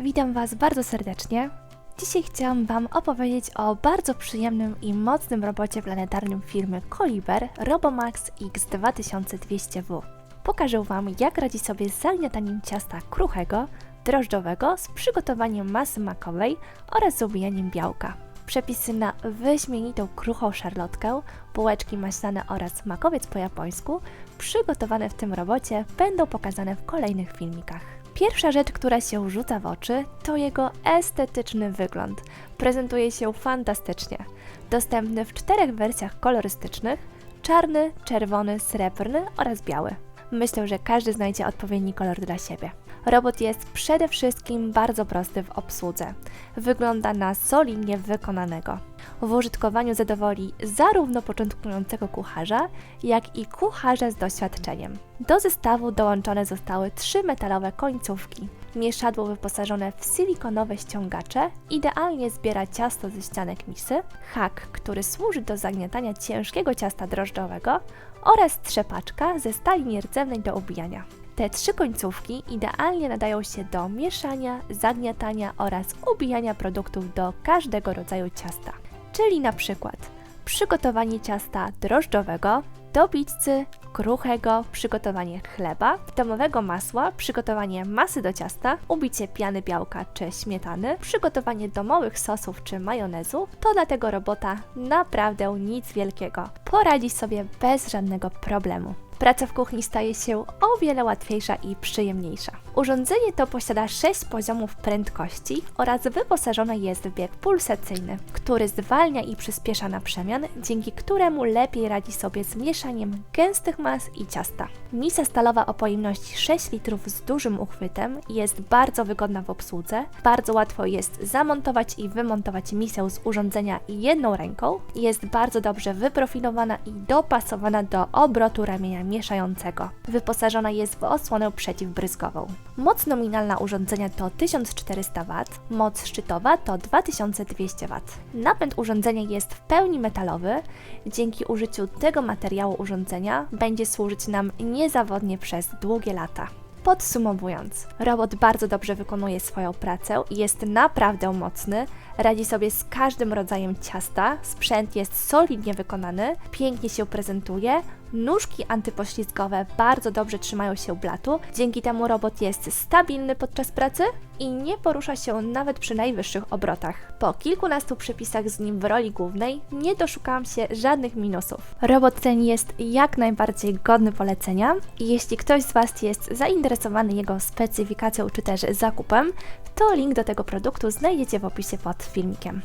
Witam Was bardzo serdecznie. Dzisiaj chciałam Wam opowiedzieć o bardzo przyjemnym i mocnym robocie planetarnym firmy Koliber Robomax X2200W. Pokażę Wam, jak radzi sobie z zagniataniem ciasta kruchego, drożdżowego z przygotowaniem masy makowej oraz z ubijaniem białka. Przepisy na wyśmienitą kruchą szarlotkę, bułeczki maślane oraz makowiec po japońsku przygotowane w tym robocie będą pokazane w kolejnych filmikach. Pierwsza rzecz, która się rzuca w oczy, to jego estetyczny wygląd. Prezentuje się fantastycznie. Dostępny w czterech wersjach kolorystycznych: czarny, czerwony, srebrny oraz biały. Myślę, że każdy znajdzie odpowiedni kolor dla siebie. Robot jest przede wszystkim bardzo prosty w obsłudze. Wygląda na solidnie wykonanego. W użytkowaniu zadowoli zarówno początkującego kucharza, jak i kucharza z doświadczeniem. Do zestawu dołączone zostały trzy metalowe końcówki. Mieszadło wyposażone w silikonowe ściągacze idealnie zbiera ciasto ze ścianek misy, hak, który służy do zagniatania ciężkiego ciasta drożdżowego oraz trzepaczka ze stali nierdzewnej do ubijania. Te trzy końcówki idealnie nadają się do mieszania, zagniatania oraz ubijania produktów do każdego rodzaju ciasta. Czyli na przykład przygotowanie ciasta drożdżowego, do pizzy, kruchego, przygotowanie chleba, domowego masła, przygotowanie masy do ciasta, ubicie piany białka czy śmietany, przygotowanie domowych sosów czy majonezu, to dla tego robota naprawdę nic wielkiego. Poradzi sobie bez żadnego problemu. Praca w kuchni staje się o wiele łatwiejsza i przyjemniejsza. Urządzenie to posiada 6 poziomów prędkości oraz wyposażone jest w bieg pulsacyjny, który zwalnia i przyspiesza naprzemian, dzięki któremu lepiej radzi sobie z mieszaniem gęstych mas i ciasta. Misa stalowa o pojemności 6 litrów z dużym uchwytem jest bardzo wygodna w obsłudze. Bardzo łatwo jest zamontować i wymontować misę z urządzenia jedną ręką. Jest bardzo dobrze wyprofilowana i dopasowana do obrotu ramienia mieszającego. Wyposażona jest w osłonę przeciwbryzgową. Moc nominalna urządzenia to 1400 W, moc szczytowa to 2200 W. Napęd urządzenia jest w pełni metalowy. Dzięki użyciu tego materiału urządzenia będzie służyć nam niezawodnie przez długie lata. Podsumowując, robot bardzo dobrze wykonuje swoją pracę i jest naprawdę mocny, radzi sobie z każdym rodzajem ciasta, sprzęt jest solidnie wykonany, pięknie się prezentuje, nóżki antypoślizgowe bardzo dobrze trzymają się blatu, dzięki temu robot jest stabilny podczas pracy i nie porusza się nawet przy najwyższych obrotach. Po kilkunastu przepisach z nim w roli głównej nie doszukałam się żadnych minusów. Robot ten jest jak najbardziej godny polecenia i jeśli ktoś z Was jest zainteresowany jego specyfikacją czy też zakupem, to link do tego produktu znajdziecie w opisie pod filmikiem.